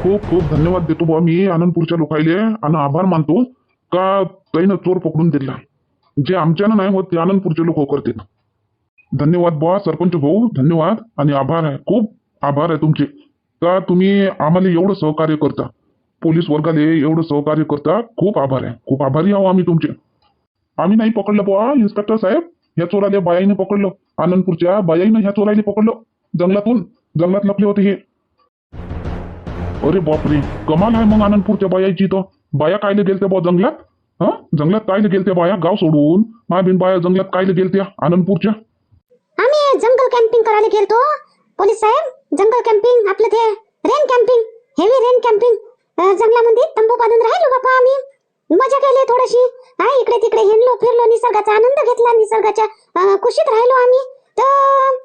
खूप खूप धन्यवाद देतो बुवा मी आनंदपूरच्या लोकायले. आणि आभार मानतो का त्यानं चोर पकडून दिला. जे आमच्यानं नाही होत ते आनंदपूरचे लोक करतील. धन्यवाद बुवा सरपंच भाऊ धन्यवाद. आणि आभार आहे खूप आभार आहे तुमचे. का तुम्ही आम्हाला एवढं सहकार्य करता? पोलीस वर्गाले एवढं सहकार्य करता? खूप आभार आहे. खूप आभारी आहो आम्ही तुमचे. आम्ही नाही पकडलं बुवा इन्स्पेक्टर साहेब. ह्या चोराला बायाईने पकडलं. आनंदपूरच्या बायाईनं ह्या चोराला पकडलं. जंगलातून. जंगलात लपले होते हे. अरे बापरे कमाल आहे मग आनंदपूरच्या बायाची तर. बाया कायले गेलत्या बा जंगलात? हा? जंगलात कायले गेलत्या बाया? गाव सोडून. महाबीन बाया जंगलात कायले गेलत्या? आनंदपूरच्या? आम्ही जंगल कॅम्पिंग करायला गेलतो. पोलीस साहेब जंगल कॅम्पिंग आपलं ते rain camping heavy rain camping जंगलामध्ये तंबू बांधून राहिलो बापा आम्ही. मजा केली थोडीशी. हा इकडे तिकडे हिंडलो फिरलो निसर्गाचा आनंद घेतला निसर्गाच्या अं, कुशीत राहिलो आम्ही. तर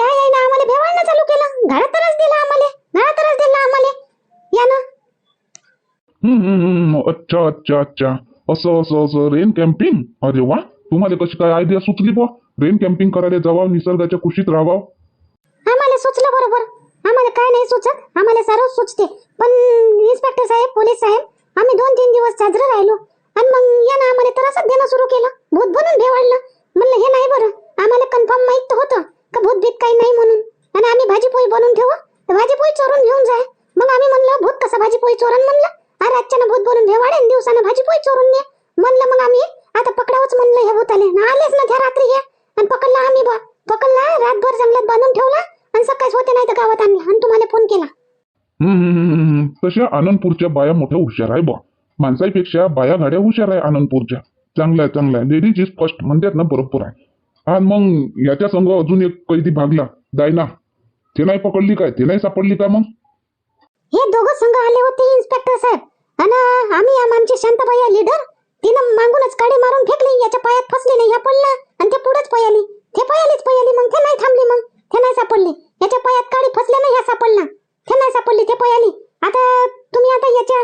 या यायनं आम्हाला भेवाळणं चालू केलं. घरातच तरच दिला आम्हाला. घरातच तरच दिला आम्हाला. यानं हम्म, हम्म, हम्म, अच्छा अच्छा अच्छा. असं असं असं. रेन कॅम्पिंग अरे वा. तुम्हाला कशी काय आयडिया सुचली बुवा? रेन कॅम्पिंग करायला जावा निसर्गाच्या कुशीत राहावं. आम्हाला सुचलं बरोबर. आम्हाला काय नाही सुचत. आम्हाला सारं सुचते. पण इन्स्पेक्टर साहेब पोलीस साहेब आम्ही दोन तीन दिवस साजरं राहिलो. आणि मग यानं आम्हाला त्रासच देणं सुरू केलं. भूत बनून भेवाळलं म्हणलं हे नाही बरं. आम्हाला कन्फर्म माहीत तर होतं का भूत बीत काही नाही म्हणून? आणि आम्ही भाजीपोळी बनवून ठेवू? तर भाजीपोळी चोरून घेऊन जाय. मग आम्ही म्हणलं भूत कसं भाजी पोळी चोरण म्हणलं. अरे रातच्यानं भूत बोलून भेवाळे आणि दिवसानं भाजीपोळी चोरून ने म्हणलं मग आम्ही आता पकडावंच म्हणलं हे भूताले. ना आलेच ना त्या रात्री हे. आणि पकडला आम्ही बा पकडला रातभर जंगलात बांधून ठेवला आणि सकाळीच होते नाही तर गावात आणलं. आणि तुम्हाला फोन केला. तशा आनंदपूरच्या बाया मोठ्या हुशार आहे बा माणसापेक्षा बाया गाड्या हुशार आहे आनंदपूरच्या. चांगल्या आहे चांगल्या आहे. लेडीज इज फर्स्ट म्हणतात ना बरोबर आहे. आणि मग याच्या संघ अजून एक कैदी भागला दायना. ते नाही पकडली काय? ते नाही सापडली का मग? हे दोघं संघ आले होते इन्स्पेक्टर साहेब. आणि आम्ही आमची शांताबाई लीडर तिनं मागूनच काडी मारून फेकली याच्या पायात फसली नाही ह्या पडला. आणि ते पुढेच पयाली. ते पयालीच पयाली मग ते नाही थांबली मग. ते नाही सापडली. याच्या पायात काडी फसल्या नाही ह्या सापडला. ते नाही सापडली ते पयाली. आता तुम्ही आता याच्या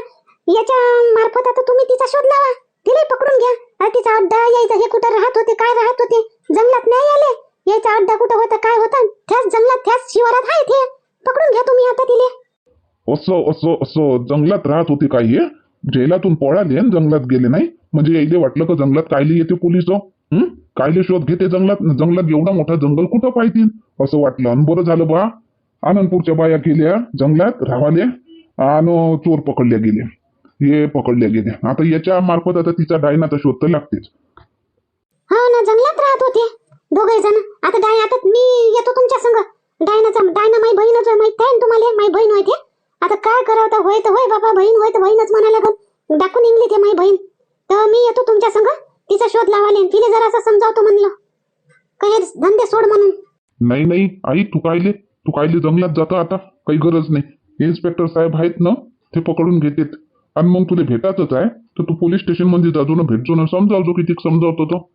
याच्या मार्फत आता तुम्ही तिचा शोध लावा. तिला पकडून घ्या. आता तिचा अड्डा यायचा हे कुठं राहत होते काय राहत होते? जंगलात नाही आले? यायचा अड्डा कुठं होता काय होता? त्याच जंगलात त्याच शिवारात आहे ते पकडून घ्या तुम्ही आता तिले असं असं असं जंगलात राहत होते काय हे? जेलातून पळाले आणि जंगलात गेले नाही? म्हणजे यायले वाटलं का जंगलात कायले येते पोलीस कायले शोध घेते जंगलात? जंगलात एवढा मोठा जंगल कुठं पाहिजे असं वाटलं. आणि बरं झालं बा. आनंदपूरच्या बाया गेल्या जंगलात रावाले आणि चोर पकडल्या गेले हे पकडल्या गेले आता याच्या मार्फत आता तिचा डायनाचा शोध तर लागतेच. हो ना जंगलात राहत होते. दोघे जण. आता डाय आता मी येतो तुमच्या संग. डायनाचा डायना माई बहीणच माहीत आहे तुम्हाला? माई बहीण होते काय करावं होय तर होय बाबा बहीण होय तर बहीणच म्हणा लागल. दाखवून इंगली ते माई बहीण. तर मी येतो तुमच्या संग. तिचा शोध लावाले तिला जरा असं समजावतो म्हणलं. काही धंदे सोड म्हणून. नाही नाही आई तू कायले? तू कायले जंगलात जाता आता? काही गरज नाही. इन्स्पेक्टर साहेब आहेत ना ते पकडून घेतात. आणि मग तुला भेटायचंच आहे. तर तू पोलीस स्टेशनमध्ये जाजो ना भेटजो ना. समजावजो किती समजावतो तो.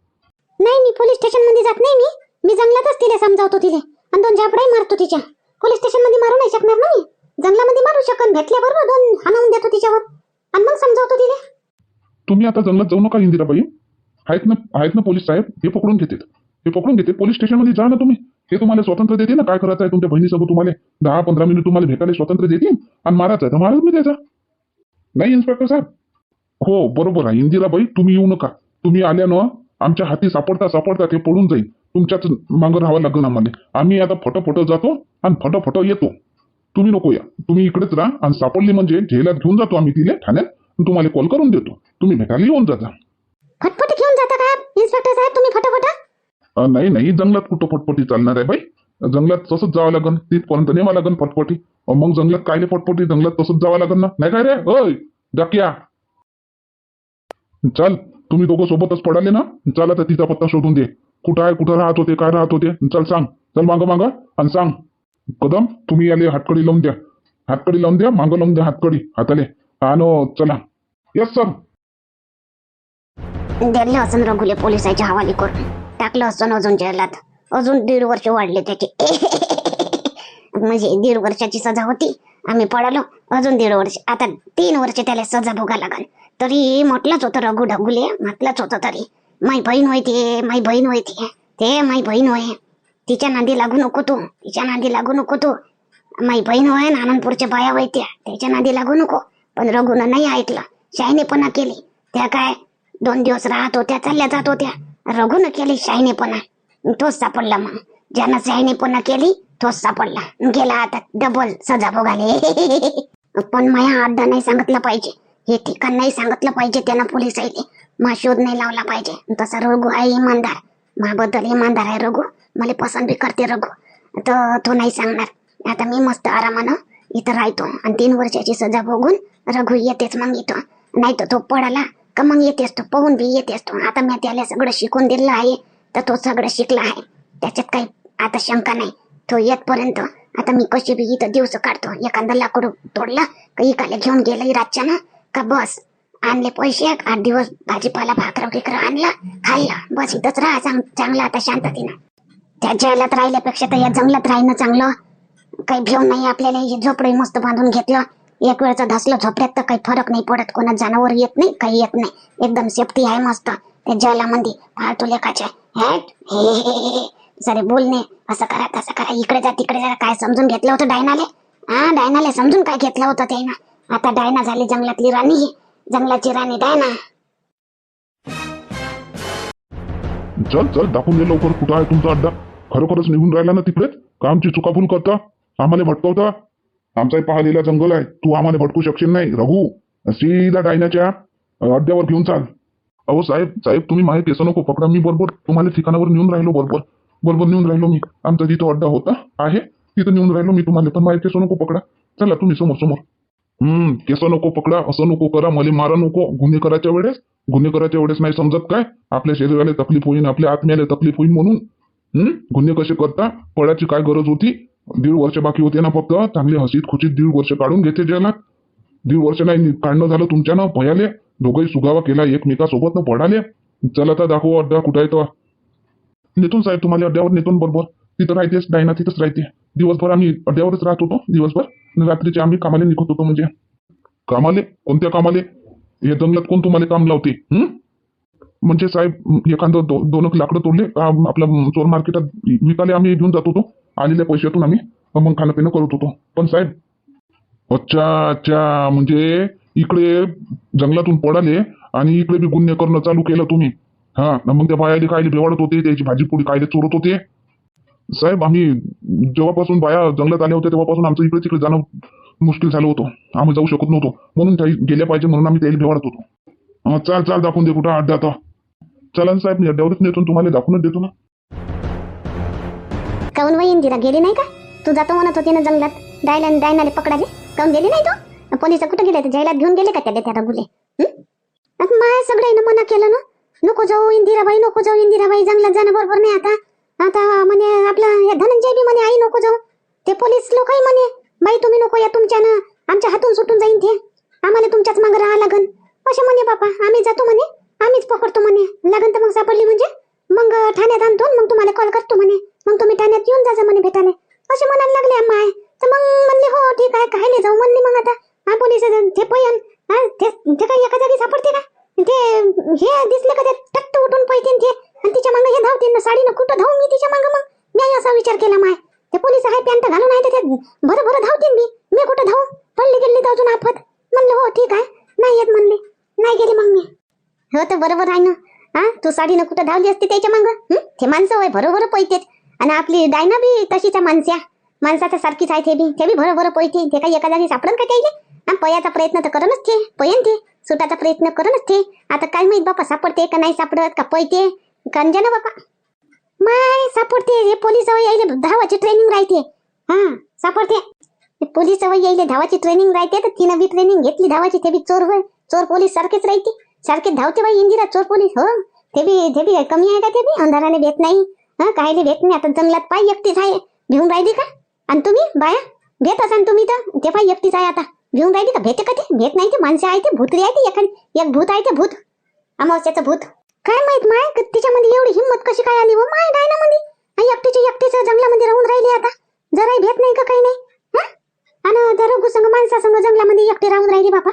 नाही मी पोलीस स्टेशनमध्ये जात नाही मी. मी जंगलातच तिला समजावतो तिले. आणि दोन झापडाही मारतो तिच्या. पोलीस स्टेशनमध्ये मारू नाही शकणार ना मी? जंगलामध्ये मारू शकन भेटल्याबरोबर दोन हाणवून देतो तिच्यावर. आणि मग समजावतो तिले. तुम्ही आता जंगलात जाऊ नका इंदिराबाई. आहेत ना आहेत ना पोलीस साहेब हे पकडून घेतात हे पकडून घेते पोलीस स्टेशनमध्ये जा ना तुम्ही. हे तुम्हाला स्वातंत्र्य देते ना. काय करायचं आहे तुमच्या बहिणीसोबत तुम्हाला? दहा पंधरा मिनिट तुम्हाला भेटायला स्वातंत्र्य देतील. आणि मारायचं आहे तर मारत तुम्ही त्याचा नाही इन्स्पेक्टर साहेब. हो बरोबर आहे. इंदिराबाई तुम्ही येऊ नका. तुम्ही आल्या ना आमच्या हाती सापडता सापडता ते पडून जाईल. तुमच्याच मागं राहावं लागेल आम्हाला. आम्ही आता फटोफटो जातो आणि फटोफटो येतो. तुम्ही नको या तुम्ही इकडेच राहा आणि सापडली म्हणजे जेलात घेऊन जातो आम्ही तिले ठाण्यात. तुम्हाला कॉल करून देतो. तुम्ही भेटायला येऊन जाता. फटफट घेऊन जाता का? इन्स्पेक्टर साहेब तुम्ही फटाफट नाही नाही. जंगलात कुठं फटफटी चालणार आहे बाई? जंगलात तसंच जावं लागन. तिथपर्यंत नेवा लागन फटफटी. मग जंगलात कायले फटफटी? जंगलात तसंच जावं लागन ना? नाही काय रे? ओय! डाकिया चल तुम्ही दोघं सोबतच पडाले ना? चल आता तिचा पत्ता शोधून दे. कुठं आहे कुठं राहत होते काय राहत होते? चल सांग. चल मागं मागं. आणि सांग. कदम तुम्ही याले हातकडी लावून द्या. हातकडी लावून द्या मागं लावून द्या हातकडी. हाताले. आणि चला. येस सर दिले असं रघुले पोलिसाच्या हवाली करून. टाकलं असं अजून जेलात. अजून दीड वर्ष वाढले त्याचे. म्हणजे दीड वर्षाची सजा होती. आम्ही पळालो. अजून दीड वर्ष. आता तीन वर्ष त्याला सजा भोगा लागल. तरी म्हटलंच होतं रघु ढगुले. म्हटलंच होतं तरी. माई बहीण होय ते माई बहीण होय ते. ते माई बहीण होय. तिच्या नांदी लागू नको तू. तिच्या नांदी लागू नको तू. माई बहीण होय ना आनंदपूरच्या बाया वैत्या त्याच्या नादी लागू नको. पण रघुनं नाही ऐकलं. शायनेपणा केली. त्या काय दोन दिवस राहत होत्या चालल्या जात होत्या. रघुनं केली शायनेपणा तोच सापडला मग. ज्यानं शायनेपणा केली तोच सापडला. गेला आता डबल सजा भोगाले पण माया आड्डा नाही सांगितलं पाहिजे. हे ठिकाण नाही सांगितलं पाहिजे त्यांना पोलीस आहे मा शोध नाही लावला पाहिजे. तसा रघु आहे इमानदार. माबद्दल इमानदार आहे रघु. मला पसंत बी करते रघु. तर तो नाही सांगणार. आता मी मस्त आरामानं इथं राहतो. आणि तीन वर्षाची सजा भोगून रघु येतेच मग इथं. नाही तर तो पडाला का मग येते तो पाहून बी येते तो. आता मी त्याला सगळं शिकून दिलं आहे तर तो सगळं शिकला आहे. त्याच्यात काही आता शंका नाही. तो येतपर्यंत आता मी कशी बी इथं दिवस काढतो. एखादा लाकूड तोडला का इकाले घेऊन गेलं रातच्या ना का बस आणले पैसे आठ दिवस भाजीपाला भाकर बिकरं आणला खाल्ला. बस इथंच राहा चांगला चांगलं आता शांततेनं. त्या जंगलात राहिल्यापेक्षा तर या जंगलात राहणं चांगलं. काही भिव नाही आपल्याला हे झोपडे मस्त बांधून घेतलं. एक वेळचं धसलं झोपड्यात तर काही फरक नाही पडत. कोणा जनावर येत नाही काही येत नाही. एकदम सेफ्टी आहे मस्त. त्या जलामध्ये फालतू लेखाच्या हॅट हे बोलणे असं करा तसं करा. इकडे जा तिकडे जा. काय समजून घेतलं होतं डायनाले? हा डायनाले समजून काय घेतलं होतं त्यानं? आता डायना झाली जंगलातली राणी जंगलाची राणी डायना. चल चल दाखवून दे लवकर कुठं आहे तुमचा अड्डा. खरोखरच निघून राहिला ना तिकडेच का आमची चुकाफूल करता आम्हाला भटकवता. आमचा पाहिलेला जंगल आहे तू आम्हाला भटकू शकशील नाही रघु. सीधा डायनाच्या अड्ड्यावर घेऊन चाल. अहो साहेब साहेब तुम्ही माझे केस नको पकडा मी बरोबर. तुम्हाला ठिकाणावर नेऊन राहिलो बरोबर. बरोबर नेऊन राहिलो मी. आमचा जिथं अड्डा होता आहे तिथं नेऊन राहिलो मी तुम्हाला. पण माझे केस नको पकडा. चला तुम्ही समोर समोर. हम्म केस नको पकडा असं नको करा मला मारा नको. गुन्हे करायच्या वेळेस गुन्हे एवढेच नाही समजत काय? आपल्या शरीराला तकलीफ होईन आपल्या आत्म्याला तकलीफ होईन म्हणून. हम्म गुन्हे कसे करता? पळाची काय गरज होती? दीड वर्ष बाकी होते ना फक्त. चांगले हसीत खुशीत दीड वर्ष काढून घेते ज्याला. दीड वर्ष नाही काढणं झालं तुमच्यानं भयाले. दोघंही सुगावा केला एकमेकासोबत न पडाले. चला तर दाखव अड्डा कुठं आहे तो. नेतून साहेब तुम्हाला अड्ड्यावर नेतून बरोबर. तिथं राहतेच ना तिथंच राहते. दिवसभर आम्ही अड्ड्यावरच राहत होतो दिवसभर. रात्रीचे आम्ही कामाला निघत होतो म्हणजे. कामाले? कोणत्या कामाले? हे जंगलात कोण तुम्हाला काम लावते? म्हणजे साहेब एखादं दो, दोन लाकडं तोडले आपल्या चोर मार्केटात विकाले आम्ही घेऊन जात होतो आलेल्या पैशातून आम्ही मग खाणं पिणं करत होतो. पण साहेब अच्छा अच्छा म्हणजे इकडे जंगलातून पडाले आणि इकडे बी गुन्हे करणं चालू केलं तुम्ही. हा मग त्या बायाले कायले बेवाडत होते त्याची भाजीपोळी कायले चोरत होते? साहेब आम्ही जेव्हापासून बाया जंगलात आल्या होत्या तेव्हापासून आमचं इकडे तिकडे जाणं मुश्किल झालं होतं. आम्ही जाऊ शकत नव्हतो. म्हणून त्या गेल्या पाहिजे म्हणून आम्ही त्याला बेवाडत होतो. चाल चाल दाखवून दे कुठं अड्डा आता. चला ना साहेब मी अड्ड्यावरच नेतो तुम्हाला दाखवूनच देतो ना. काऊन वही इंदिरा गेली नाही का? तू जातो म्हणत होती ना जंगलात. डायला डायनाले पकडाले. काऊन गेली नाही तो? पोलीस कुठं गेले? ते जैलात घेऊन गेले का त्याला त्या रघुले माय सगळ्यांना मना केलं ना? नको जाऊ इंदिराबाई नको जाऊ इंदिराबाई. जंगलात जाणं बरोबर नाही आता. आता म्हणे आपला धनंजय बी म्हणे आई नको जाऊ. ते पोलीस लोकही म्हणे बाई तुम्ही नको या तुमच्यानं. आमच्या हातून सुटून जाईन ते. आम्हाला तुमच्याच मागं राहा लागन. असे म्हणे बापा आम्ही जातो म्हणे. आम्हीच पकडतो म्हणे. लागन तर मग सापडली म्हणजे? मग ठाण्यात आणतो मग तुम्हाला कॉल करतो म्हणे. मग तुम्ही ठाण्यात येऊन जा म्हणे भेटाने असे म्हणायला लागले माय तर मग म्हणले हो ठीक आहे काय नाही जाऊ म्हणले मग आता. हा पोलीस ते पयन हा ते ते काही एका जागी सापडते का? ते हे दिसले का ते टट्ट उठून पळते ते. आणि तिच्या मागं हे धावते ना साडीनं कुठं धावू मी तिच्या मागं मग? मी असा विचार केला माय. ते पोलीस आहे पॅन्ट घालून आहे त्याच्यात. ते भरं भरं धावते मी मी कुठं धावू? पडली गेली तर अजून आफत. म्हणलं हो ठीक आहे. नाही येत म्हणले. नाही गेले मग मी. हो तर बरोबर आहे ना. हा तू साडीनं कुठं धावली असते त्याच्या मग? ते माणसं होय बरोबर पैतेत आणि आपली डायना बी तशीच माणस्या. माणसाच्या सारखीच आहे ते बी. ते बी बरोबर पळते. ते काही एका जागी सापडन का त्याला पयाचा प्रयत्न तर करणच ते. पयन ते. सुटाचा प्रयत्न करणच ते. आता काय माहीत बापा सापडते का नाही सापडत का पैते कंजन ना बापा. माय सापडते हे पोलीस यायले धावाची ट्रेनिंग राहते. हा सापडते. हे पोलीस यायले धावाची ट्रेनिंग राहते तर तिनं बी ट्रेनिंग घेतली धावाची ते बी चोर होय. चोर पोलीस सारखेच राहते. सारखे धावते बाई इंदिरा चोर पोलीस हो. ते बी ते बी कमी आहे का ते बी? अंधाराने भेट नाही. हा कायले भेट नाही. आता जंगलात पाय एकटीच आहे. भिवून राहिली का? आणि तुम्ही बाया? भेट असाल तुम्ही तर. ते पाय एकटीच आहे आता. भिवून राहिली का? भेटे का ते? भेट नाही ते. माणसं आहे ते भूतरी आहे ते. एखादी एक भूत आहे ते भूत. अमावस्याचं भूत. काय माहीत माय? क- तिच्यामध्ये एवढी हिंमत कशी काय आली? व माय डायनामध्ये? आई एकटीची एकटीच जंगलामध्ये राहून राहिली आता. जराही भेट नाही का काही नाही? हा? आणि दरोगू संग माणसासंग जंगलामध्ये एकटी राहून राहिली बापा.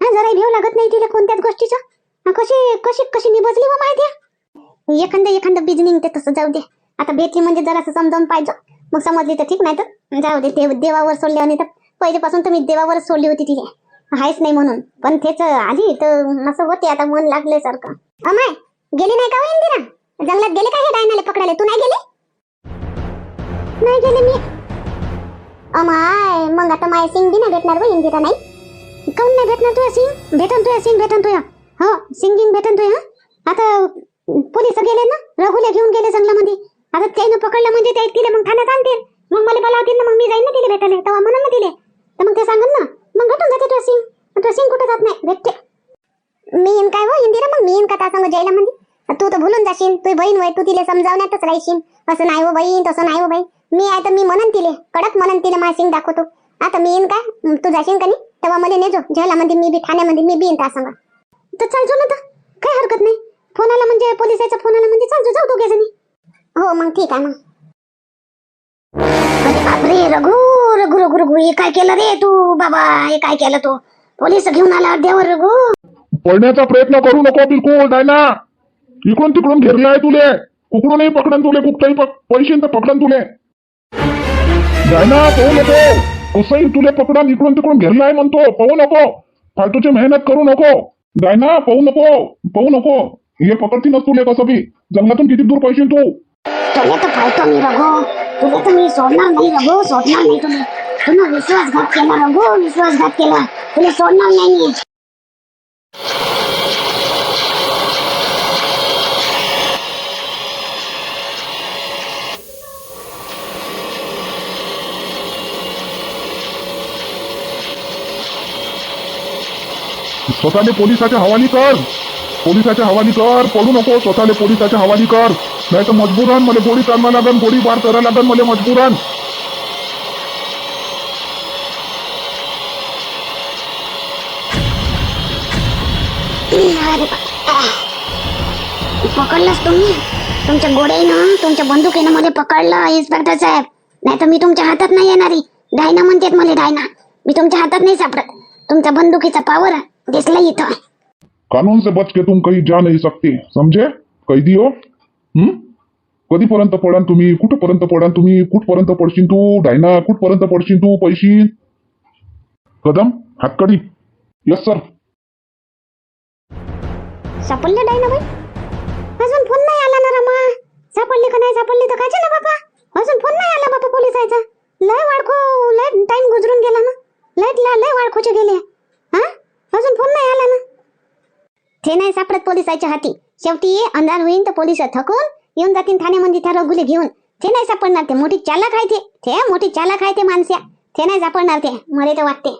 हा जराही भेव लागत नाही तिला कोणत्याच गोष्टीचं? कशी कशी कशी निबजली व माहिती एखादं एखादं बीज निघते तसं जाऊ दे. आता भेटली म्हणजे जरासं समजावून पाहिजे. मग समजली तर ठीक नाही तर जाऊ दे. देवावर सोडले आणि तर पहिलेपासून तर मी सोडली होती तिथे आहेच नाही म्हणून. पण तेच आली तर असं होते आता मन लागले सारखं. अमाय गेली नाही का हो इंदिरा? जंगलात गेले का हे डायनाले पकडायला? तू नाही गेली? नाही गेले मी. अमाय मग आता माय सिंग बी नाही भेटणार बा इंदिरा नाही. काऊन नाही भेटणार तुया सिंग? भेटन तुया सिंग भेटन तुया हो सिंगिंग भेटन तुया आता पोलीस गेले ना? रघुले घेऊन गेले जंगलामध्ये. आता त्यानं पकडलं म्हणजे ते तिले मग ठाण्यात आणतील. मग मला बोलावतील ना मग मी जाईन ना तिले भेटायला. तेव्हा म्हणून ना तिले. तर मग ते सांगन ना. मग भेटून जाते ड्रेसिंग ड्रेसिंग कुठं जात नाही. भेटते. मी येईन काय हो? इंदिरा मग मी येईन का त्या जायला म्हणजे तू तर भुलून जाशील. तू बहीण वय तू तिला समजावण्यातच राहशील. असं नाही हो बहीण तसं नाही हो बाई. मी आहे तर मी म्हणन तिले. कडक म्हणन तिला मासिंग दाखवतो. आता मी येईन काय? तू जाशील का नाही? तेव्हा मला नेजो. जेलामध्ये मी बी ठाण्यामध्ये मी बी येईन त्या तर चालतो ना तर काही हरकत नाही. फोन आला म्हणजे पोलिसाचा फोन आला म्हणजे चालतो जाऊ दोघे जणी. हो मग ठीक आहे मग अरे बापरे रघू! रघु रघु रघु हे काय केलं रे तू? बाबा हे काय केलं तू? पोलीस घेऊन आला अड्ड्यावर रघु पळण्याचा प्रयत्न करू नको बिलकुल डायना इकडून तिकडून घेरलाय तुले. कुकडूनही पकडन तुले पक- पैसे पकडन तुले. डायना पाहू नको. कसंही तुले पकडन इकडून तिकडून घेरलाय म्हणतो. पाहू नको. फालतूची मेहनत करू नको. डायना पाहू नको. पाहू नको. हे पकडतीनच तुले कसं बी. जंगलातून किती दूर पैसे तू? पाहतो मी रघु तुला तर मी सोडणार नाही रघु सोडणार नाही तुम्ही तुम्ही विश्वासघात केला रघु विश्वासघात केला तुला सोडणार नाही स्वतःने पोलिसाच्या हवाली कर. पोलिसाच्या हवाली कर. पडू नको. स्वतःले पोलिसाच्या हवाली कर. नाही तर मजबुरान मला गोळी चालवा लागन गोळी बार करा लागन मला मजबुरान पकडलंच तुम्ही? तुमच्या गोड्यानं तुमच्या बंदुकीनं मध्ये पकडलं इन्स्पेक्टर साहेब. नाही तर मी तुमच्या हातात नाही येणारी. डायना म्हणतात मला डायना. मी तुमच्या हातात नाही सापडत. तुमच्या बंदुकीचा पावर दिसला इथं. कानून से बच के तुम कहीं जा नहीं सकते समझे? कैदी हो? हम्म कधीपर्यंत पडान तुम्ही? कुठपर्यंत पडान तुम्ही? कुठपर्यंत पडशील तू? डायना कुठपर्यंत पडशील तू? पैशी? कदम हातकडी. यस सर सापडले डायना बाई? अजून फोन नाही आला ना रमा. सापडली का नाही सापडली तर काय ना बाबा अजून फोन नाही आला बाबा पोलिसाचा लय वाळखो लय टाइम गुजरून गेला ना. लय लय वाळखोचे गेले. हा? अजून फोन नाही आला ना. ते नाही सापडत पोलिसाच्या हाती. शेवटी अंधार होईन तर पोलीस थकून येऊन जातील ठाण्यामध्ये त्या रघुले घेऊन. ते नाही सापडणार ते मोठी चालक आहे ते. ते मोठी चालक आहे ते माणस्या. ते नाही सापडणार ते मला तर वाटते.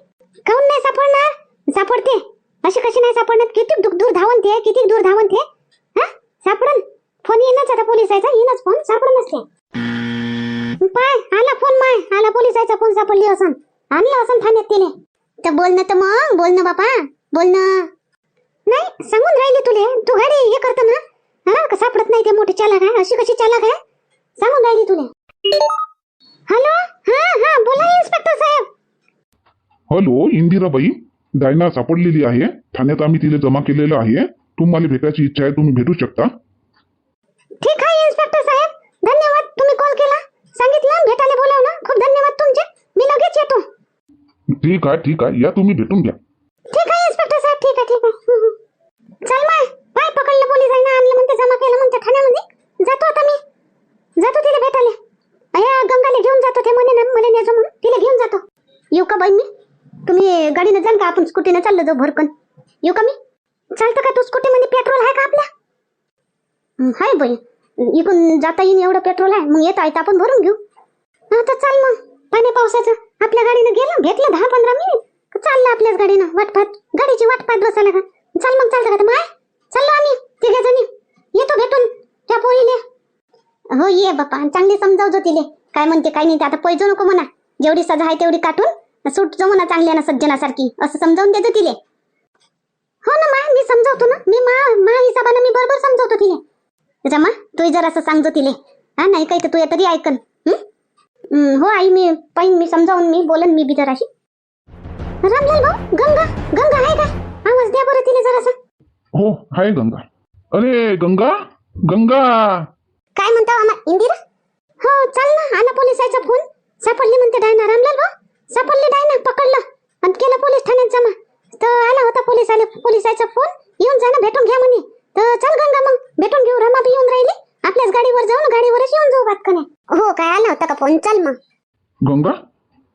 काऊन नाही सापडणार? सापडते. अशी कशी नाही सापडणार? किती दू- दूर धावन ते किती दूर धावून ते? हा? सापडन? फोन येईनच आता पोलिसाचा येईनच फोन सापडन असते पाय आला फोन माय. आला पोलिसाचा फोन सापडली असन? आणलं असन ठाण्यात तिने. तर बोल ना तर मग बोल ना बापा. बोल ना नाही सांगून राहिले तुले. तू गाडी हे करतो ना. हा का सापडत नाही ते मोठे चालक आहे अशी कशी चालक आहे सांगून राहिली तुले. हॅलो? हा हा बोला इन्स्पेक्टर साहेब. हॅलो इंदिराबाई डायना सापडलेली आहे. ठाण्यात आम्ही तिला जमा केलेलं आहे. तुम्हाला भेटायची इच्छा आहे तुम्ही भेटू शकता? ठीक आहे इन्स्पेक्टर साहेब. धन्यवाद तुम्ही कॉल केला. सांगितलं भेटायला बोलावलं. खूप धन्यवाद तुमचे. मी लगेच येतो. ठीक आहे ठीक आहे. या तुम्ही भेटून घ्या ठीक आहे इन्स्पेक्टर साहेब ठीक आहे ठीक आहे हं, हं. चल माय पाय पकडलं पोलिसांना आणलं म्हणते जमा केलं म्हणते ठाण्यामध्ये. जातो आता मी. जातो तिला भेटायला. अया गंगाला घेऊन जातो ते म्हणे ना मला नेजो म्हणून. तिला घेऊन जातो. येऊ का बाई मी तुम्ही गाडीनं जाल का आपण स्कूटीनं चाललो जाऊ भरकन? येऊ का मी? चालतं का तू स्कूटीमध्ये? पेट्रोल आहे का आपल्या हाय बाई. इकडून जाता येईन एवढं पेट्रोल आहे. मग येता येता आपण भरून घेऊ. हा तर चाल मग. पाणी पावसाचं. आपल्या गाडीनं गेलं घेतलं दहा पंधरा मिनिट. चाललं आपल्याच गाडीनं वाटपात. गाडीची वाट पाहत बसायला का चल मग चल का माय चाललो आम्ही तिघे जणी येतो भेटून त्या पोरीले. हो ये बापा चांगली समजावजो तिले काय म्हणते काय नाही ते आता पैजो नको म्हणा. जेवढी सजा आहे तेवढी काटून सुट जो म्हणा चांगल्या ना सज्जनासारखी. असं समजावून देतो तिले हो ना माय मी समजावतो ना. मी मा मा हिसाबानं मी बरोबर समजावतो तिले. रमा तू जर असं सांगतो तिले हा नाही काही तर तू तरी ऐकन. हो आई मी पाहिन मी समजावून मी बोलन मी बी जराशी. रामलाल भाऊ गंगा. हो हाय गंगा. अरे गंगा? गंगा! काय म्हणता आम्हा इंदिरा? हो चाल ना आला पोलिसाचा फोन. सापडली म्हणते डायना रामलाल भाऊ? सापडली डायना पकडलं. आणि केलं पोलीस ठाण्यात जमा. तर आला होता पोलीस आले पोलिसाचा फोन. येऊन जा ना भेटून घ्या म्हणे. तर चल गंगा मग भेटून घेऊ. रमा बी येऊन राहिली. आपल्याच गाडीवर जाऊ ना गाडीवरच येऊन जाऊ बातकने. हो काय आला होता का फोन? चल मग. गंगा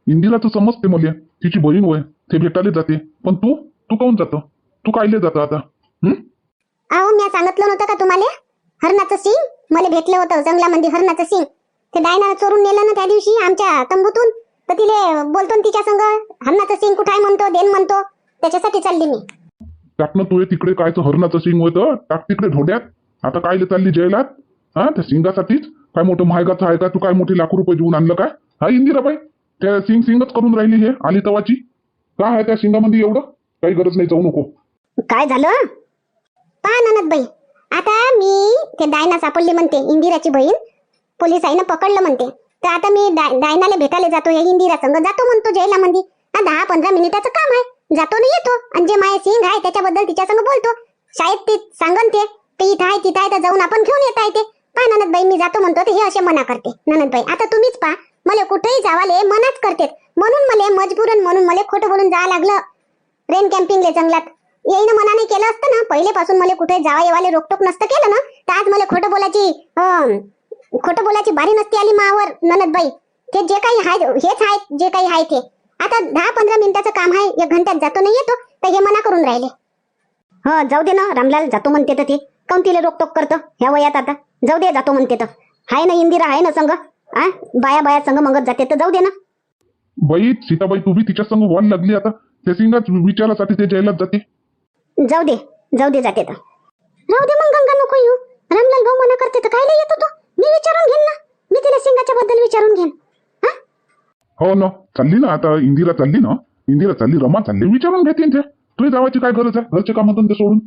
इंदिराचं समजते मला. तिची बहीण होय ते भेटायला जाते. पण तू तू काऊन जातो? तू कायले जातं आता? हं? अहो मी सांगितलं नव्हतं का तुम्हाला? हरणाचं सिंग? मला भेटलं होतं जंगलामध्ये हरणाचं सिंग. ते डायना चोरून नेलं ना त्या दिवशी आमच्या तंबूतून. तर तिले बोलतो तिच्या संग हरणाचं सिंग कुठं आहे म्हणतो देन म्हणतो. त्याच्यासाठी चालली मी. टाकणं तू तिकडे कायचं हरणाचं सिंग होतं? टाक तिकडे ढोड्यात आता कायले चालली जयलात हा त्या सिंगासाठीच? काय मोठं महागाचं आहे का? तू काय मोठे लाखो रुपये देऊन आणलं काय? हा इंदिराबाई? त्या सिंग सिंगच करून राहिली हे आली तवाची. काय आहे त्या सिंगामध्ये एवढं? काही गरज नाही जाऊ नको. काय झालं? पहा ननद बाई. आता मी ते डायना सापडली म्हणते इंदिराची बहीण. पोलिसाईनं पकडलं म्हणते. तर आता मी दायनाला डायनाला भेटायला जातो या इंदिरा संग जातो म्हणतो जयला मंदी हा दहा पंधरा मिनिटाचं काम आहे. जातो ना येतो. आणि जे माय सिंग आहे त्याच्याबद्दल तिच्या संग बोलतो. शाळेत ते सांगन ते. ते इथं आहे तिथं आहे तर जाऊन आपण घेऊन येता येते. पहा ननद बाई मी जातो म्हणतो ते हे असे मना करते. ननद बाई आता तुम्हीच पहा. मला कुठेही जावाले मनाच करते म्हणून मला मजबूरन म्हणून मला खोटं बोलून जावं लागलं. रेन कॅम्पिंगले जंगलात. येईन मनाने केलं असतं ना पहिलेपासून मला कुठे जावा येवाले रोकटोक नसतं केलं ना तर आज मला खोटं बोलायची खोटं बोलायची बारी नसती आली मावर ननदबाई. ते जे काही आहे हेच हाय जे काही आहे ते. आता दहा पंधरा मिनिटाचं काम आहे एक घंट्यात जातो नाही येतो तर हे मना करून राहिले. हो जाऊ दे ना रामलाल जातो म्हणते तर ते. काऊन तिला रोकटोक करतं ह्या वयात आता? जाऊ दे जातो म्हणते तर. हाय ना इंदिरा आहे ना संग आ? बाया बाया संग मंगत जाते तर जाऊ दे ना. बाई सीताबाई तू तिच्या संग वन लागली आता. ते सिंगाच विचारासाठी ते जयलाच जाते. जाऊ दे जाऊ दे जाते तर. राहू दे मग गंगा नको येऊ रामलाल भाऊ मना करते तर कायला येतो तो? मी विचारून घेईन ना. मी तिला सिंगाच्या बद्दल विचारून घेईन. हा? हो ना चालली ना आता इंदिरा चालली ना. इंदिरा चालली रमा चालली. विचारून घेते ते तुझी जावाची काय गरज आहे? घरचे ते सोडून?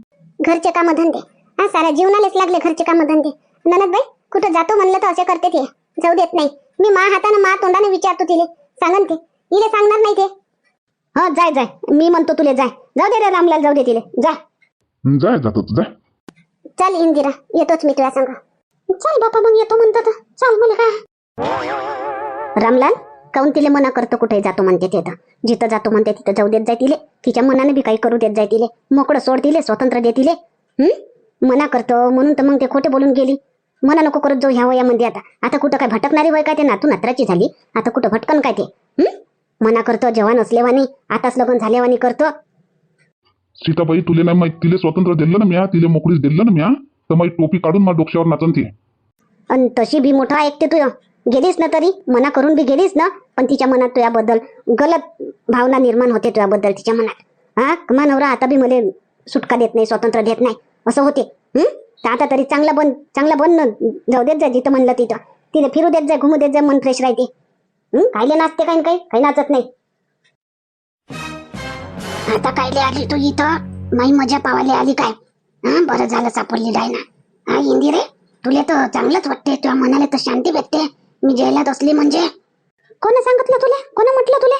घरचे काम धंदे. हा साऱ्या जीवनालाच लागले घरचे काम धंदे. ननद बाई कुठं जातो म्हणलं तर असे करते ते. जाऊ देत नाही. मी मा हातानं मा तोंडाने विचारतो तिले. सांगन ते. इले सांगणार नाही ते. हा जाय जाय. मी म्हणतो तुले जाय. जाऊ दे रे रामलाल जाऊ दे तिले. जाय जाय जातो तू, जाय चल इंदिरा येतोच मी तुला सांग. चल बापा मग येतो म्हणतो तर चल मला काय रामलाल काऊन तिले मना करतो कुठे जातो म्हणते ते तर. जिथं जातो म्हणते तिथं जाऊ देत जाय तिले. तिच्या मनाने बी काही करू देत जाय तिले. मोकळं सोड तिले स्वतंत्र दे तिले. हं? मना करतो म्हणून तर मग ते खोटे बोलून गेली. मना नको करत जाऊ ह्या वयामध्ये आता. आता कुठं काय भटकणारी वय काय ते? नातू नात्राची झाली. आता कुठं भटकन काय ते? हं? मना करतो जेव्हा नसलेवानी आताच लग्न झालेवानी करतो. सीताबाई तुले नाही माहीत तिले स्वतंत्र दिलं ना म्या तिले मोकळीच दिलं ना म्या? तर माझी टोपी काढून माझ्या डोक्यावर नाचन ती आणि तशी बी मोठा ऐकते तू. गेलीस ना तरी? मना करून बी गेलीस ना? पण तिच्या मनात तुझ्याबद्दल गलत भावना निर्माण होते तुझ्याबद्दल तिच्या मनात. हा? कमा नवरा आता बी मला सुटका देत नाही स्वतंत्र देत नाही. असं होते. हं? तर आता तरी चांगला बन चांगला बन न जाऊ देत जाय जिथं म्हणलं तिथं. तिने फिरू देत जाय घुमू देत जाय मन फ्रेश राहते. हं? कायले नाचते काही काही काही नाचत नाही. आता कायले आली तू इथं? माई मजा पावाले आली काय? हा? बरं झालं सापडली डायना. हा इंदी रे. तुला तर चांगलंच वाटते तुला मनाला तर शांती भेटते. मी जेलात असली म्हणजे. कोण सांगितलं तुला? कोण म्हटलं तुला?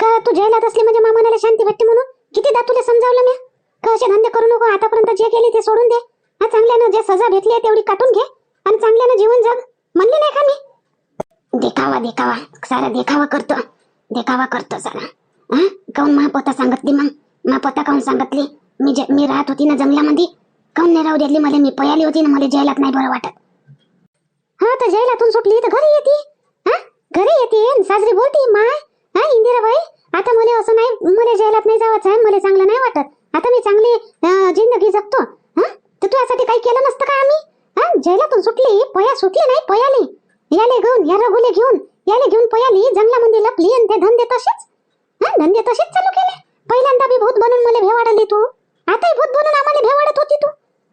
का तू जेलात असली म्हणजे मा मनाला शांती भेटते म्हणून? कितीदा तुला समजावलं मी का असे धंदे करू नको? आतापर्यंत जे केले ते सोडून दे. हा चांगल्यानं जे सजा भेटली आहे तेवढी काटून घे. आणि चांगल्यानं जीवन जग. म्हणले नाही का मी? देखावा देखावा. सारा देखावा करतो. देखावा करतो सारा. हा? काऊन महापोता सांगितली मग? महापोता काऊन सांगितली? मी जे मी राहत होती ना जंगलामध्ये. काऊन नाही राहू देतली मला? मी पयाली होती ना मला जयलात नाही बरं वाटत. हा तर जयलातून सुटली तर घरी येते. हा? घरी येते साजरी बोलते माय हा इंदिराबाई आता मला असं नाही मला जयलात नाही जावंच आहे मला चांगलं नाही वाटत. आता मी चांगली अं, जिंदगी जगतो. हा? तर तुझ्यासाठी काही केलं नसतं का आम्ही? हा? जयलातून सुटली पया सुटली नाही पयाली. याले घेऊन या रघुले घेऊन याले घेऊन पयाली जंगलामध्ये लपली आणि ते धंदे तसेच? हा धंदे तसेच चालू केले? पहिल्यांदा बी भूत बनून मला भेवाडली तू. आताही भूत बनून आम्हाला भेवाडत होती तू.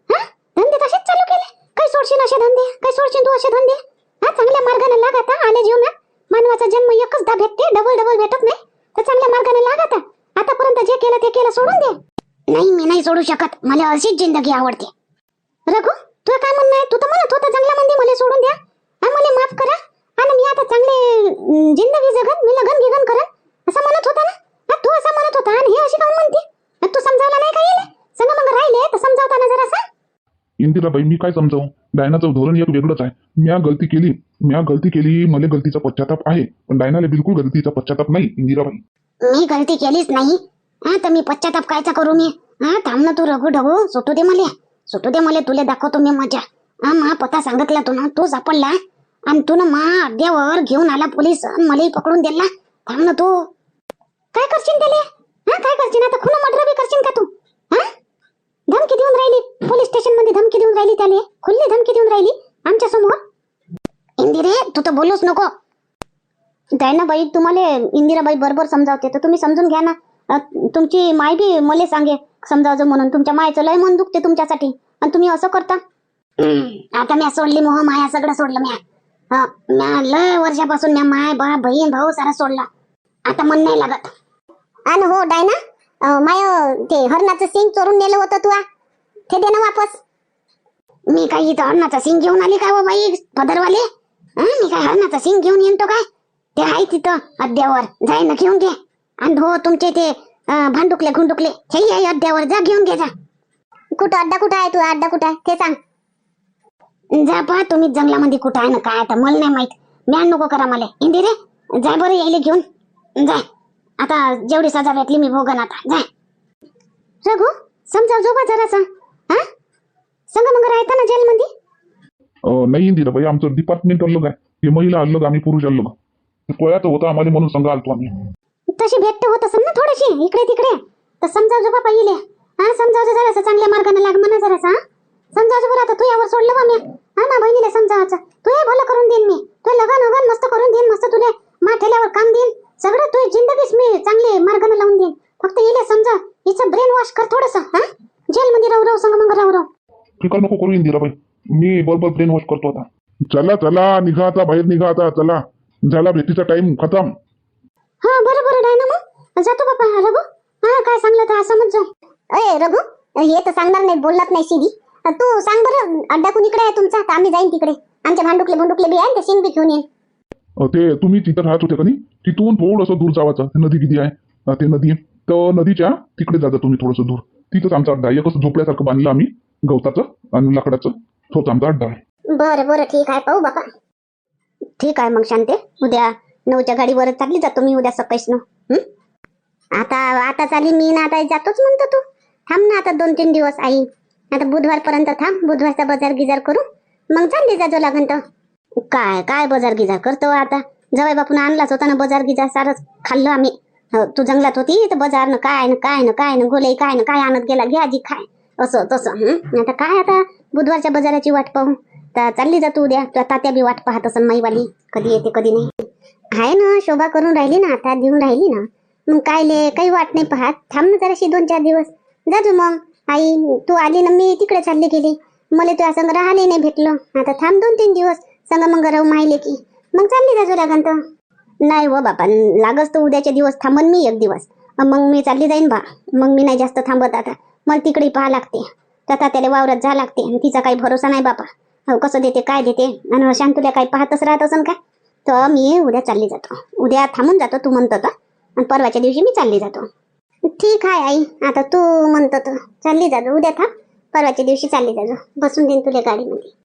हा धंदे तसेच चालू केले? काही सोडशील असे धंदे? काही सोडशील तू असे धंदे? हा चांगल्या मार्गाने लाग आता आले जीवनात. मानवाचा जन्म एकचदा भेटते डबल डबल भेटत नाही. तर चांगल्या मार्गाने लाग आता आतापर्यंत जे केलं ते केलं सोडून दे. नाही मी नाही सोडू शकत. मला अशीच जिंदगी आवडते. रघु तुझं काय म्हणणं आहे? तू तर म्हणत होता जंगलामध्ये मला सोडून द्या. हा मला माफ करा. आणि मी आता चांगले जिंदगी जगन मी लगन गिगन करन असं म्हणत होता ना? हा, तू असं म्हणत होता. आणि हे अशी काऊन म्हणते. तू समजावला नाही का येईल संग मग राहिले तर समजावताना जरा सांग. इंदिराबाई मी काय समजावू? डायनाचं धोरण एक वेगळंच आहे. म्या गलती केली. म्या गलती केली मला गलतीचा पश्चाताप आहे. पण डायनाला बिलकुल गलतीचा पश्चाताप नाही इंदिराबाई. मी गलती केलीच नाही. हा तर मी पश्चाताप कायचा करू मी? हा थांब ना तू रघु ढगू. सुटू दे मला. सुटू दे मला तुला दाखवतो मी मजा. हा मा पता सांगितला तू ना. तू सापडला. आणि तू ना मा अड्ड्यावर घेऊन आला पोलीस मलाही पकडून दिला. थांब ना तू. काय करशील त्याले? हा? काय करशील? आता खुना मर्डर बी करशील का तू? हा? धमकी देऊन राहिली. पोलीस स्टेशनमध्ये धमकी देऊन राहिली त्याले. खुल्ली धमकी देऊन राहिली आमच्यासमोर. इंदिरे तू तर बोलूच नको. बाई तुम्हाला इंदिराबाई बरोबर समजावते तर तुम्ही समजून घ्या ना. तुमची माय बी मला सांगे समजावजो म्हणून. तुमच्या मायचं लय मन दुखते तुमच्यासाठी. आणि तुम्ही असं करता. आता म्या सोडली मोह माया सगळं सोडलं हा, म्या लय वर्षापासून म्या माय बा बहीण भाऊ सारा सोडला. आता मन नाही लागत. आणि हो डायना माय ते हरणाचं सिंग चोरून नेलं होतं तू ते दे ना वापस. मी काही इथं हरणाचा सिंग घेऊन आली काय हो बाई पदरवाले? मी काय हरणाचा सिंग घेऊन येतो काय? ते आहे तिथं अड्ड्यावर. जाय ना घेऊन घे. आणि हो तुमचे ते भांडुकले घुंडुकले हे आहे जा घेऊन घे जा. कुठं अड्डा कुठं आहे तू? अड्डा कुठं आहे? ते सांग. जा पहा तुम्ही जंगलामध्ये कुठं आहे ना काय आता मला नाही माहीत. म्यान नको करा मला. हिंदी रे जाय बरं यायला घेऊन. जाय. आता जेवढी सजा भेटली मी भोगन आता. जाय. रघु समजा जोबा जरासा. हा? संग मग राहता ना जेलमध्ये? अं, नाही इंदिराबाई आमचं डिपार्टमेंट अलग आहे. हे महिला अलग आम्ही पुरुष अलग कोयाचं होतं आम्हाला म्हणून संघ आलतो आम्ही. तशी भेट होत असेल ना थोडीशी इकडे तिकडे तर समजावજો बाबा इले हा समजावજો जरासं चांगल्या मार्गाने लाग म्हणा जरासा हा? समजावજો बरं आता तू यावर सोडलं बा मी. हा ना बहिणीला समजावायचं. तू हे भलं करून देईन मी. तू लगन वगन मस्त करून देईन मस्त तुले माठेल्यावर काम देईन. सगळं तू जिंदगीच मी चांगले मार्गाने लावून देईन. फक्त इले समजा हिचं ब्रेन वॉश कर थोडस हा? जेलमध्ये राहू राहू संग मग राहू. राहू फिकर नको करू इंदिराबाई मी बरोबर ब्रेन वॉश करतो आता. चला चला निघा आता बाहेर निघा आता चला. झाला भेटीचा टाइम खतम. हा बरं बरं डायना मग. जातो बापा रघु. हा काय सांगलं तर असं समज अय रघु हे तर सांगणार नाही बोलत नाही शिदी तू सांग बरं अड्डा कुणीकडे आहे तुमचा? तर आम्ही जाईन तिकडे. आमचे भांडुकले भांडुकले बी आहे ते शिंग बी घेऊन येईन. अं, ते तुम्ही तिथं राहत होते का नाही? तिथून थोडंसं दूर जावाचं नदी किती आहे? अं, ते नदी तर नदीच्या तिकडे जाता तुम्ही थोडंसं दूर. तिथंच आमचा अड्डा आहे. एकच झोपड्यासारखं बांधलं आम्ही गवताचं आणि लाकडाचं. तोच आमचा अड्डा आहे. बरं बरं ठीक आहे. पाहू बापा. ठीक आहे मग शांते. उद्या नऊच्या गाडीवर चालली जातो मी उद्या सकाळीच न हं? आता आता चालली मी ना आता जातोच म्हणतो तू. थांब ना आता दोन तीन दिवस आई आता बुधवारपर्यंत थांब. बुधवारचा बाजार गिजार करू. मग चालली जाजो लागन तर काय काय बाजार गिजार करतो आता? जवळ बापून आणलाच होता ना बाजार गिजार सारच खाल्लं आम्ही. हो, तू जंगलात होती तर बाजार न काय न काय न काय न गोले काय न काय आणत गेला घ्या जी खाय. असं तसं आता काय आता बुधवारच्या बाजाराची वाट पाहू. तर चालली जा तू उद्या. तुझ्या तात्या बी वाट पाहत असन माईवाली. कधी येते कधी नाही. आहे ना शोभा करून राहिली ना आता देऊन राहिली ना. मग काय ले काही वाट नाही पाहत. थांब ना जराशी दोन चार दिवस. जाजू मग. आई तू आली ना मी तिकडे चालली गेली. मला तुझ्या संग राहिले नाही भेटलं. आता थांब दोन तीन दिवस. संग मग राहू माहिले की. मग चालली जाजू लागन तर नाही हो बापा लागच तर उद्याचे दिवस थांबन मी एक दिवस. मग मी चालली जाईन बा. मग मी नाही जास्त थांबत आता. मला तिकडे पाहा लागते. आता त्याला वावरात जा लागते. आणि तिचा काही भरोसा नाही बापा. हो कसं देते काय देते? आणि हो शांतुल्या काही पाहतच राहत असन का? तर मी उद्या चालली जातो. उद्या थांबून जातो तू म्हणतो तर. आणि परवाच्या दिवशी मी चालली जातो. ठीक आहे आई आता तू म्हणतो तर. चालली जातो उद्या था परवाच्या दिवशी चालली जाजो बसून देईन तुला गाडीमध्ये.